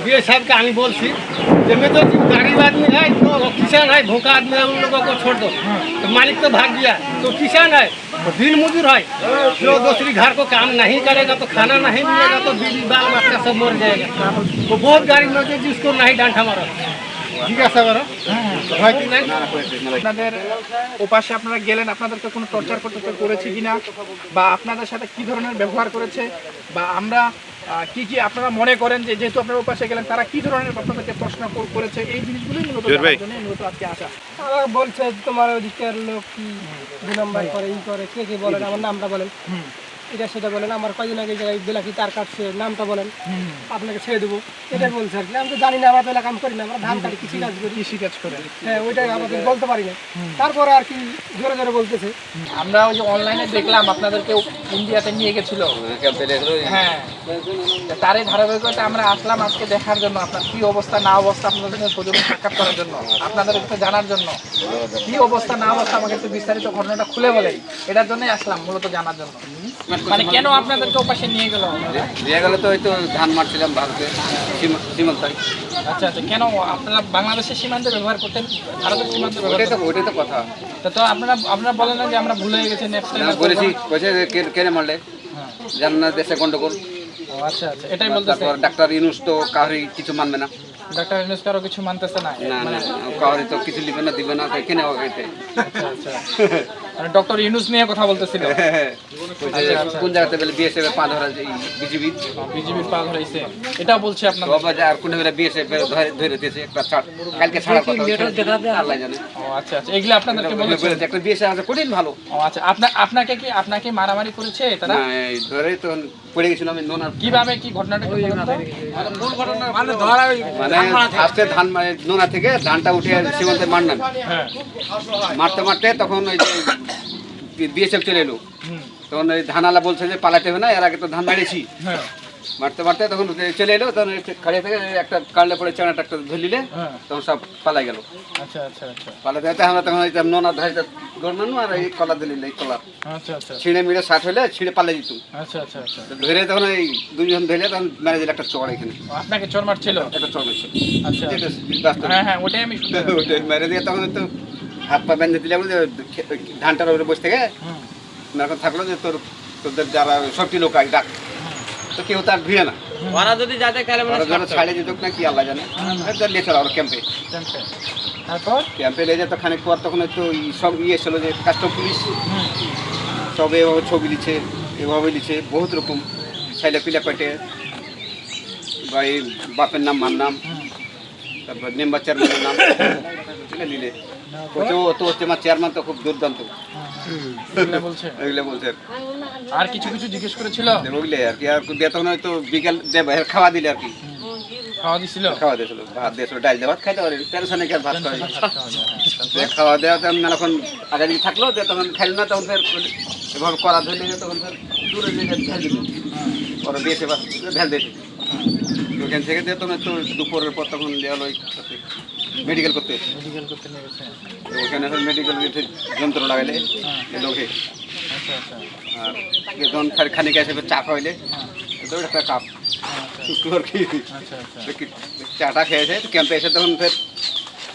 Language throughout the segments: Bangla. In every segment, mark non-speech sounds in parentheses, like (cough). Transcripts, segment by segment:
बीए साहब का हम बोलसी कि मैं तो गरीब आदमी है तो किसान है भूखा आदमी है उन लोगों को छोड़ दो तो मालिक तो भाग गया तो किसान है तो दिन मजदूर है जो दूसरी घर को काम नहीं करेगा तो खाना नहीं मिलेगा तो बीवी बाल बच्चा सब मर जाएगा तो बहुत गरीब लोग है जिसको नहीं डांटा मारो জিজ্ঞাসা করো হয় কি নাই আপনাদের ওপাশে আপনারা গেলেন আপনাদেরকে কোনো টর্চার করতে করেছে কিনা বা আপনাদের সাথে কি ধরনের ব্যবহার করেছে বা আমরা আহ, কি কি আপনারা মনে করেন যে যেহেতু আপনার ওপাশে গেলেন তারা কি ধরনের আপনাদেরকে প্রশ্ন কর- করেছে? এই জিনিসগুলোই মূলত জানার জন্য মূলত আজকে আসা। তারা বলছে তোমার ওদিকের লোক কি দুই নম্বর করে ই করে কে কে বলেন আমার নামটা বলেন। এটা সেটা বলেন আমার কয়দিন আগে জায়গায় বেলাকি তার কাটছে নামটা বলেন আপনাকে ছেড়ে দেবো। বলছে আর কি। আমি তো জানি না আমার তো এলাকা করি না আমরা ধান কাটি কৃষি কাজ করি। কৃষি কাজ করেন হ্যাঁ ওইটাই আমাদের বলতে পারি না। তারপরে আর কি জোরে জোরে বলতেছে। আমরা ওই যে অনলাইনে দেখলাম আপনাদেরকে ইন্ডিয়াতে নিয়ে গেছিল। হ্যাঁ। তারই ধারাবাহিকতা আমরা আসলাম আজকে দেখার জন্য আপনার কি অবস্থা না অবস্থা আপনাদের সাথে সৌজন্য সাক্ষাৎ করার জন্য আপনাদের একটু জানার জন্য। কি অবস্থা না অবস্থা আমাকে একটু বিস্তারিত ঘটনাটা খুলে বলেন। এটার জন্যই আসলাম মূলত জানার জন্য। মানে কেন আপনাদেরকে ওপাশে নিয়ে গেল? নিয়ে গেলে তো হয়তো ধান মারছিলাম ভারতে সীমা- সীমান্তায় আচ্ছা আচ্ছা কেন আপনারা বাংলাদেশের সীমান্তে ব্যবহার করতেন ভারতের সীমান্তে ওটাই তো? ওইটাই তো কথা। তো আপনারা আপনারা বলেন না যে আমরা ভুলে গেছি নেক্সট বলেছি কইছে কেনে মারলে? হ্যাঁ। জানেন না দেশে গন্ডগোল। আচ্ছা আচ্ছা এটাই তারপর ডাক্তার ইনুস তো কাহরি কিছু মানবে না। ডাক্তার ইউনুস কারও কিছু মানতেছে না? না না কাহরি তো কিছু লিবে না দিবে না তো কেনে হইতে আচ্ছা আচ্ছা। মানে (laughs) ডক্টর ইউনুস নিয়ে কথা বলতেছিল। আচ্ছা, কোন জায়গাতে বলে বিএসএফ পাঁচ ধরা বিজিবি? বিজেপির পা ধরাইছে এটাও বলছে আপনার বাবা যা আর কোন বেলা বিএসএফ ধরে ধরে দিয়েছে একটা ছাড়। কালকে ছাড়ার কথা আল্লাহ জানে। ও আচ্ছা আচ্ছা। এগুলো আপনাদেরকে বলেছে। একটা বিএসএফ আছে কঠিন ভালো। ও আচ্ছা। আপনাকে কি আপনাকে মারামারি করেছে তারা? না এই ধরে তো পড়ে গেছিলাম আমি নোনার কীভাবে কি ঘটনাটা কি বলুন তো? মানে আস্তে ধান মানে নোনা থেকে ধানটা উঠে সীমান্তে মারলাম হ্যাঁ। মারতে মারতে তখন ওই যে বিএসএফ চলে এলো। তখন ওই ধানালা বলছে যে পালাতে হবে না এর আগে তো ধান মারিছি হ্যাঁ। মারতে মারতে তখন চলে এলো তখন খাড়িয়ে থেকে একটা কাটলে পরে চানাটা একটা ধরলিলে হ্যাঁ। তখন সব পালাই গেল। আচ্ছা আচ্ছা আচ্ছা। পালাতে যেতে আমরা তখন যে নোনা ধারিতে দৌড়ানো আর এই কলা দিলিল এই কলা। আচ্ছা আচ্ছা। ছিঁড়ে মিড়ে ষাট হইলে ছিঁড়ে পালে দিত আচ্ছা আচ্ছা আচ্ছা। ধরে তখন এই দুইজন ধরলে তখন মেরে দিল একটা চড় এখানে। আপনাকে চোর মারছিল? একটা চড় মেরেছে আচ্ছা। হ্যাঁ হ্যাঁ ওটাই আমি (laughs) ওটাই মেরে দিয়ে তখন তো হাত পা বেঁধে দিলাম যে ধানটার উপরে বসে থেকে এখন থাকল যে তোর তোদের যারা সবটি লোক আগে ডাক। তো কেউ তার ভিড়ে না। ওরা যদি যাতে কালে ওরা যেন ছাড়ে যেত না কি আল্লাহ জানে? লিয়ে চলো ওরা ক্যাম্পে। তারপর? ক্যাম্পে লেগে যেত খানিক পর তখন তো সব ইয়ে ছিল যে কাস্টম পুলিশ। সব এভাবে ছবি লিছে এভাবে লিছে বহুত রকম। ছেলে পিলা পেটে বা এই বাপের নাম মার নাম। তারপর মেম্বার চেয়ারম্যানের নাম। (coughs) নিলে বলছে, ও তো হচ্ছে আমার চেয়ারম্যান তো খুব দুর্দান্ত। এগুলো বলছে? এগুলো বলছে। আর কিছু কিছু জিজ্ঞেস করেছিল? ওগুলো আর কি আর দিয়ে হয়তো বিকেল দেবে খাওয়া দিলে আর কি। খাওয়া দিছিল? খাওয়া দিয়েছিল ভাত দিয়েছিল ডাল দিয়ে ভাত খাইতে পারি টেনশনে খেয়ে ভাত খাওয়া খাওয়া যায়। দিয়ে খাওয়া দেওয়া তখন মেলাক্ষণ আগে দিকে থাকল তখন খাইল না তখন ফের এভাবে করা ধরলে তখন ফের দূরে নিয়ে ঢেল দিল। ওরা দিয়েছে বা ঢেল দিয়েছে। ওখান থেকে দিয়ে তখন একটু দুপুরের পর তখন দেওয়া হলো মেডিকেল করতে মেডিকেল করতে নিয়ে গেছে। ওখানে মেডিকেল যন্ত্র লাগাইলে লোকে আচ্ছা আচ্ছা। আর দিয়ে তখন খানি- খানিক এসে ফের চা খাওয়াইলে তো একটা কি? আচ্ছা আচ্ছা। দেখি চাটা খেয়েছে ক্যাম্পে এসে তখন ফের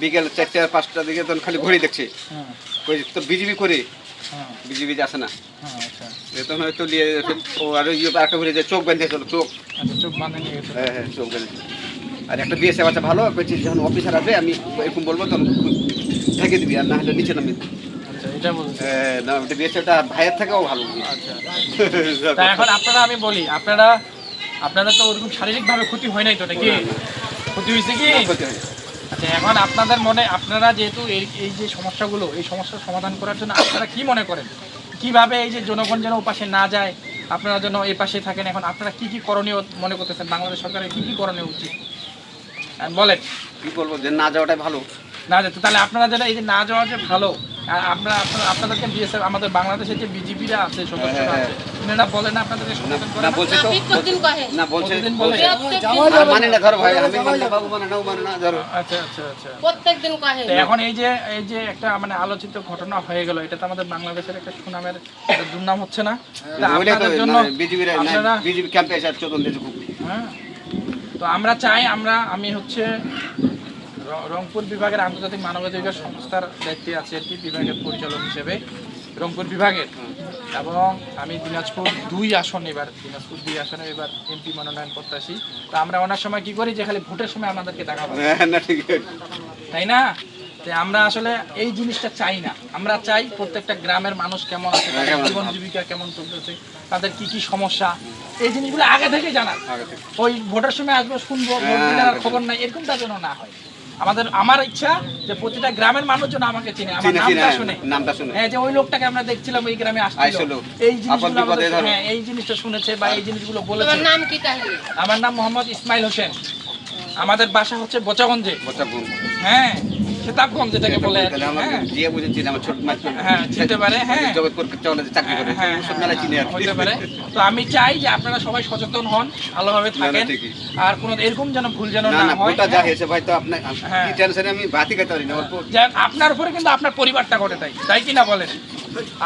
বিকেল চারটে পাঁচটার দিকে তখন খালি ঘড়ি দেখছে। হুম ওই তো বিজিবি করে? বিজিবি আসে না। তখন হয়তো নিয়ে ও আর ইয়ে একটা ঘুরে যে চোখ বেঁধেছিল চোখ। আচ্ছা চোখ বাঁধে হ্যাঁ হ্যাঁ চোখ বেঁধেছে আর একটা বিএসএ বাচ্চা ভালো বলছি যখন অফিসার আসবে আমি এরকম বলব তখন ঢেকে দিবি আর না হলে নিচে নামি আচ্ছা না ওটা ভাইয়ের থেকেও ভালো। আচ্ছা এখন আপনারা আমি বলি আপনারা আপনারা তো ওরকম শারীরিকভাবে ক্ষতি হয় নাই তো নাকি? ক্ষতি হয়েছে কি। আচ্ছা এখন আপনাদের মনে আপনারা যেহেতু এই এই যে সমস্যাগুলো এই সমস্যার সমাধান করার জন্য আপনারা কি মনে করেন? কীভাবে এই যে জনগণ যেন ওপাশে না যায় আপনারা যেন এই পাশে থাকেন এখন আপনারা কি কি করণীয় মনে করতেছেন? বাংলাদেশ সরকারের কি কি করণীয় উচিত? বলেন। কি বলব যে না যাওয়াটাই ভালো। না যেত তাহলে আপনারা এই যে না যাওয়া যে ভালো আর আমরা আপনাদেরকে বিএসএফ আমাদের বাংলাদেশের যে বিজিবিরা আছে সদস্যরা হ্যাঁ, আছে এনারা বলেন না আপনাদেরকে সচেতন করেন না না? বলছে তো না বলছে প্রতিদিন বলে আর মানে না। ধরো ভাই আমি মানে বাবু মানে না মানে না ধরো। আচ্ছা আচ্ছা আচ্ছা। প্রত্যেক কহে এখন এই যে এই যে একটা মানে আলোচিত ঘটনা হয়ে গেল এটা তো আমাদের বাংলাদেশের একটা সুনামের একটা দুর্নাম হচ্ছে না। আপনাদের জন্য বিজিবির আপনারা ক্যাম্পে এসে চোদন দিয়েছে খুব। হ্যাঁ। তো আমরা চাই আমরা আমি হচ্ছে রংপুর বিভাগের আন্তর্জাতিক মানবাধিকার সংস্থার দায়িত্বে আছি আর কি বিভাগের পরিচালক হিসেবে রংপুর বিভাগের। এবং আমি দিনাজপুর দুই আসন এবার দিনাজপুর দুই আসনে এবার এমপি মনোনয়ন প্রত্যাশী। তো আমরা অনেক সময় কি করি যে খালি ভোটের সময় আমাদেরকে দেখা হ্যাঁ, ঠিক তাই না? তো আমরা আসলে এই জিনিসটা চাই না। আমরা চাই প্রত্যেকটা গ্রামের মানুষ কেমন কেমন আছে? জীবন জীবিকা কেমন চলতেছে। তাদের কি কি সমস্যা এই জিনিসগুলো আগে থেকে। জানা ওই ভোটের সময় আসব শুনব হ্যাঁ, খবর নাই এরকমটা যেন না হয়। আমাদের আমার ইচ্ছা যে প্রতিটা গ্রামের মানুষ যেন আমাকে চিনে আমার নামটা হ্যাঁ, শুনে। নামটা শুনে। হ্যাঁ যে ওই লোকটাকে আমরা দেখছিলাম ওই গ্রামে আসছিল। এই জিনিসগুলো আমাদের হ্যাঁ এই জিনিসটা শুনেছে বা এই জিনিসগুলো তোমার বলেছে নাম কি তাহলে? আমার নাম মোহাম্মদ ইসমাইল হোসেন। আমাদের বাসা হচ্ছে বোচাগঞ্জে। হ্যাঁ খেতাবগঞ্জ যেটাকে বলে? হ্যাঁ। দিয়ে বুঝেছি আমার ছোট মাছ হ্যাঁ, চিনতে পারে, হ্যাঁ। জগৎপুর চলে চাকরি করে। হ্যাঁ, মেলা চিনি হতে পারে। তো আমি চাই যে আপনারা সবাই সচেতন হন ভালোভাবে থাকেন। আর কোনো এরকম যেন ভুল যেন না না না হয় ভুলটা যা। হয়েছে ভাই তো আপনার। কি টেনশনে আমি ভাতই খেতে পারি না অল্প। আপনার উপরে কিন্তু আপনার পরিবারটা ঘটে তাই। তাই কি না বলেন?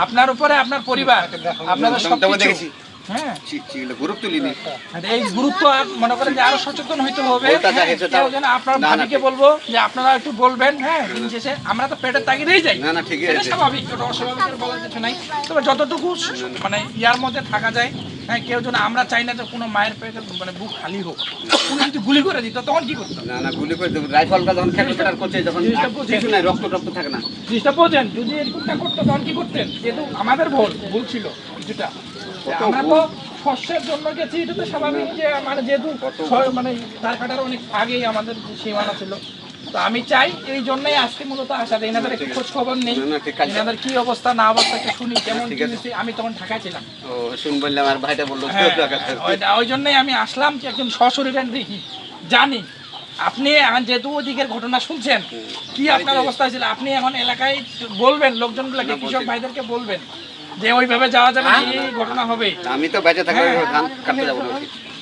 আপনার উপরে আপনার পরিবার। আপনাদের সব দেখেছি। হ্যাঁ। এই গুরুত্ব আর- মনে করেন যে আরও সচেতন হইতে হবে। হ্যাঁ, আপনার ভাবিকে বলব যে আপনারা একটু বলবেন হ্যাঁ দিন শেষে। আমরা তো পেটের তাগিদেই যাই। না, না, ঠিকই আছে। স্বাভাবিক ওটা অস্বাভাবিক বলার কিছু নাই। তবে যতটুকু মানে ইয়ার মধ্যে থাকা যায় হ্যাঁ কেউ যেন আমরা চাই না যে কোনো মায়ের পেটে মানে বুক খালি হোক। যদি গুলি করে দিত তখন কি করতাম? না না গুলি করে দেবো রাইফলটা যখন খেতে খেটার করছে যখন আর কিছু নাই রক্ত টক্ত থাকে না। জিনিসটা বোঝেন যদি এরকমটা করতো তখন কি করতেন? যেহেতু আমাদের ভুল ভুল ছিল কিছুটা। আমরা তো শস্যের জন্য গেছি এটা তো স্বাভাবিক যে মানে যেহেতু মানে ধার কাটার অনেক আগেই আমাদের সীমানা ছিল। তো আমি চাই এই জন্যই আজকে মূলত আসা এনাদের একটু খোঁজ খবর নেই। এনাদের কি অবস্থা না অবস্থা শুনি। কেমন আমি তখন ঢাকায় ছিলাম। ও শুন বললাম আর ভাইটা বলল হ্যাঁ। ওই- জন্যই আমি আসলাম যে একজন সশরীরে দেখি। জানি। আপনি এখন যেহেতু ওদিকের ঘটনা শুনছেন কি আপনার অবস্থা ছিল আপনি এখন এলাকায় বলবেন লোকজনগুলোকে কৃষক ভাইদেরকে বলবেন। যে ওইভাবে যাওয়া যাবে কি এই ঘটনা হবে। আমি তো বেঁচে থাকি হ্যাঁ, ধান কাটতে যাব না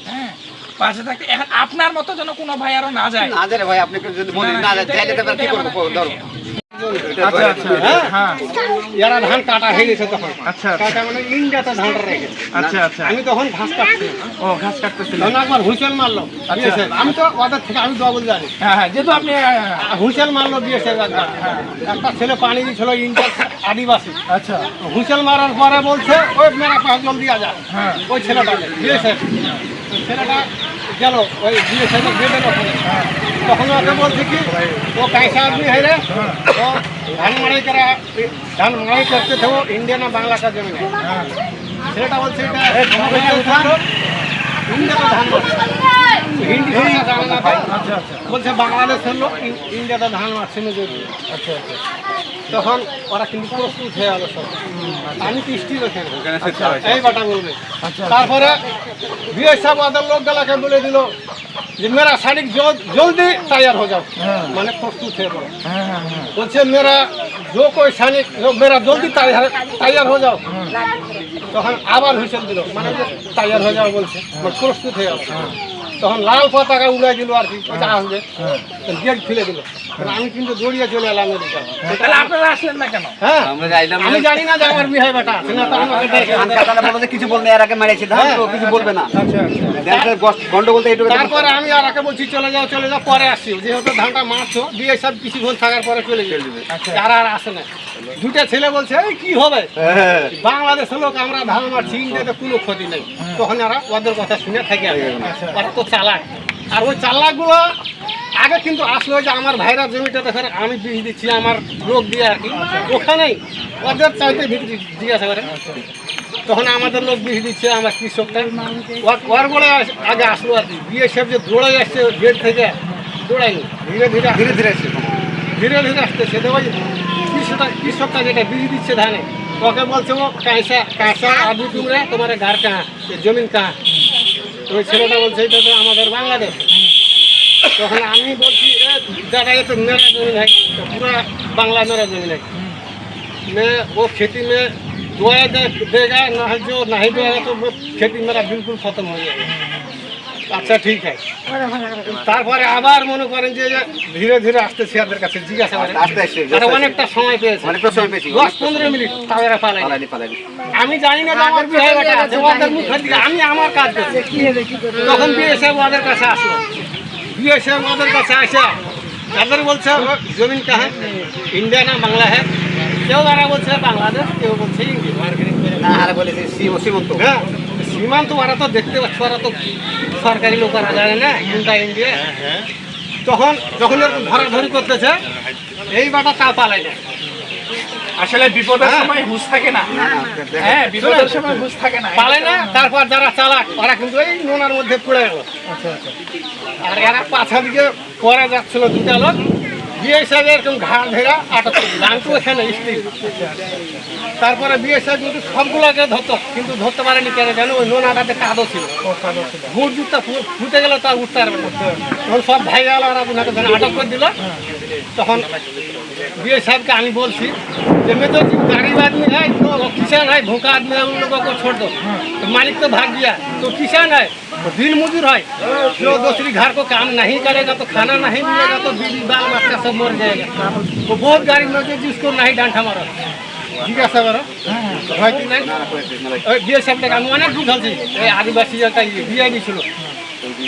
হ্যাঁ পাশে থাকতে এখন আপনার মতো যেন কোনো ভাই আরও না যায়। না যায় ভাই আপনি যদি না যায় তাহলে কি করব? ধরো। হ্যাঁ এরা ধান কাটা হয়ে গেছে তখন। আচ্ছা কাটা মানে ইন্ডিয়াতে ধানটা রেখেছে। আচ্ছা আচ্ছা। আমি তখন ঘাস কাটছি ও ঘাস কাটতেছিলেন। তখন একবার হুইসেল মারলো আমি তো ওদের থেকে আমি ডবল জানি। হ্যাঁ হ্যাঁ যেহেতু আপনি মারলো দিয়েছে একবার। একটা ছেলে পানি দিয়েছিল ইন্ডিয়ার আদিবাসী। আচ্ছা। হুইসেল মারার পরে বলছে ওই মেরা পাঁচ জল দিয়া যায় হ্যাঁ। ওই দিয়েছে ছেলেটা গেল ওই দিয়েছে ওখানে। তখন ওকে বলছে কি ও कैसा आदमी है रे ও ধান মাড়াই করা ধান মাড়াই করতে थे वो इंडिया ना बांग्ला का जमीन है ছেলেটা বলছে এটা আমাদের ধান ইন্ডিয়া তো ধান মারছে। হিন্দি ভাষা জানে না ভাই আচ্ছা আচ্ছা বলছে বাংলাদেশের লোক ইন- ইন্ডিয়াতে ধান মারছে না যদি আচ্ছা আচ্ছা তখন ওরা কিন্তু প্রস্তুত হয়ে গেল সব আমি তো স্টিল ওখানে ওখানে সেটা হয়েছে। এই বাটা বলবে আচ্ছা তারপরে বিয়ে সাহেব আদার লোক গেলাকে বলে দিল যে মেরা শাড়ি জলদি তৈয়ার হয়ে যাও হ্যাঁ। মানে প্রস্তুত হয়ে পড়ো হ্যাঁ হ্যাঁ হ্যাঁ বলছে মেরা जो कोई सैनिक जो मेरा जल्दी तैयार तैयार हो जाओ তখন আবার হুইসেল দিল মানে যে তৈয়ার হয়ে যাও বলছে মানে প্রস্তুত হয়ে গেল তখন লাল পতাকা উড়াই দিল আর কি ওইটা আসবে। গেট ফেলে দিল। আমি কিন্তু দৌড়িয়ে চলে এলাম তাহলে আপনারা আসলেন না কেন? হ্যাঁ আমি জানি না যে আমার বিয়ে বেটা কাটালে বলো যে কিছু বলবে এর আগে মেরেছে ধান কিছু বলবে না। আচ্ছা আচ্ছা। গন্ডগোল তো এইটুকু তারপরে আমি আর একে বলছি চলে যাও চলে যাও পরে আসছি। যেহেতু ধানটা মারছো দিয়ে সব কিছুক্ষণ থাকার পরে চলে যাবে। আর আর আসে না। দুটা ছেলে বলছে এই কি হবে? হ্যাঁ। বাংলাদেশের লোক আমরা ধান মারছি ইন্ডিয়াতে কোনো ক্ষতি নেই। তখন এরা ওদের কথা শুনে থাকে আর তো চালাক। আর ওই চালাকগুলো আগে কিন্তু আসলো যে আমার ভাইরা জমিটা দেখে আমি বিষ দিচ্ছি আমার লোক দিয়ে আর কি। ওখানেই ওদের চাইতে ভিতরে জিজ্ঞাসা করে। তখন আমাদের লোক বিষ দিচ্ছে আমার কৃষকটা ওর- বলে আগে আসলো আর কি। বিয়ে সব যে দৌড়ে আসছে গেট থেকে দৌড়াইনি ধীরে ধীরে ধীরে ধীরে আসছে। ধীরে ধীরে আসতেছে ওই কৃষকটা কৃষকটা যেটা বিষ দিচ্ছে ধানে ওকে বলছে ও কাঁসা কাঁসা আদু তোমরা তোমার ঘর এ জমিন তো ওই ছেলেটা বলছে এটা তো আমাদের বাংলাদেশ তখন আমি বলছি এ দাদা ये तो मेरा जमीन है तो पूरा बांग्ला मेरा जमीन है मैं वो खेती में दुआ दे, देगा नहीं जो नहीं देगा तो वो खेती मेरा बिल्कुल खत्म हो जाएगा আচ্ছা ঠিক আছে। তারপরে আবার মনে করেন যে ধীরে ধীরে আসতে শেয়ারদের কাছে জিজ্ঞাসা করেন আস্তে আস্তে তারা অনেকটা সময় পেয়েছে। অনেকটা সময় পেয়েছি। দশ পনেরো মিনিট পালাই পালাইনি পালাইনি আমি জানি না যে আমার বিয়ে বেটা আছে ওদের মুখের দিকে আমি আমার কাজ করছি। তখন বিয়ে সাহেব ওদের কাছে আসলো বিয়ে সাহেব ওদের কাছে আসে তাদের বলছে জমিন কাহা? ইন্ডিয়া না বাংলা হ্যাঁ কেউ তারা বলছে বাংলাদেশ কেউ বলছে ইন্ডিয়া না আর বলেছে সীমন্ত। হ্যাঁ। সীমান্ত ওরা তো দেখতে পাচ্ছ ওরা তো সরকারি লোক ওরা জানে না কোনটা ইন্ডিয়া তখন যখন এরকম ধরাধরি করতেছে এই বাটা তা পালাই না। আসলে বিপদের হ্যাঁ। সময় হুঁশ থাকে না। হ্যাঁ। বিপদের সময় হুঁশ থাকে না। পালে না তারপর যারা চালাক ওরা কিন্তু এই নোনার মধ্যে পড়ে গেল। আর এরা পাছা দিকে পরে যাচ্ছিল দুটা লোক। বিয়ে সাহেব এরকম ঘাড় ধেরা আটক করে দিল। আমি তো এখানে স্ত্রী তারপরে বিয়ে সাহেব কিন্তু সবগুলোকে ধরতো কিন্তু ধরতে পারেনি কেন জানো ওই নোনাটাতে কাদো ছিল গুড় জুতটা ফু- ফুটে গেল তার উঠতে পারবে না তখন সব ভাই গেল ওরা ওনাকে যখন আটক করে দিল তখন বিয়ে साहब का আমি বলছি যে मैं तो गरीब आदमी है तो किसान है भूखा आदमी है उन लोगों को छोड़ दो तो मालिक तो भाग गया तो किसान है तो दिन मजदूर है जो दूसरी घर को काम नहीं करेगा तो खाना नहीं मिलेगा तो बीवी बाल बच्चा सब मर जाएगा तो बहुत गरीब लोग है जिसको नहीं डांठा मारो জিজ্ঞাসা করো হয় কি নাই না, না, করেছে, মেলায়। ওই বিয়ে সাহেব থেকে আমি অনেক বুঝাচ্ছি এই আদিবাসী একটা ইয়ে বিয়ে ছিল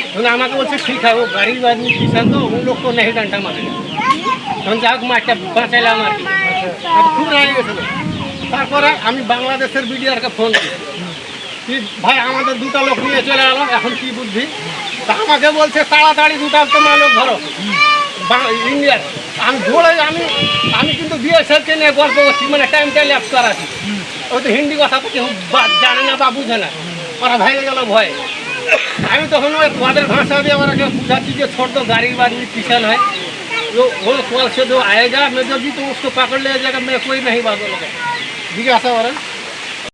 তখন আমাকে বলছে ঠিক আছে ও গরিব আদমি কিষান তো উন লোক को नहीं ডান্টা মারে তখন যাই হোক মাছটা বাঁচাইলাম আর কি তারপর খুব রাগে গেছিল তারপরে আমি বাংলাদেশের বিডিআরকে ফোন করি কি ভাই আমাদের দুটো লোক নিয়ে চলে এলো এখন কি বুদ্ধি তা আমাকে বলছে তাড়াতাড়ি দুটা তোমার লোক ধরো বাং- ইন্ডিয়ার আমি ধরে আমি আমি কিন্তু বিএসএফকে নিয়ে গল্প করছি মানে টাইমটা ল্যাপস করাছি ও তো হিন্দি কথা তো কেউ বা- জানে না বা বুঝে না ওরা ভাইয়ে গেল ভয়ে আমি তখন ওই ওদের ভাষা দিয়ে ওরাকে बुझाती कि छोड़ दो गरीब आदमी किसान है जो वो कॉल से जो आएगा मैं जो भी तो उसको पकड़ ले जाएगा मैं कोई नहीं बात बोलूँगा जिज्ञासा करें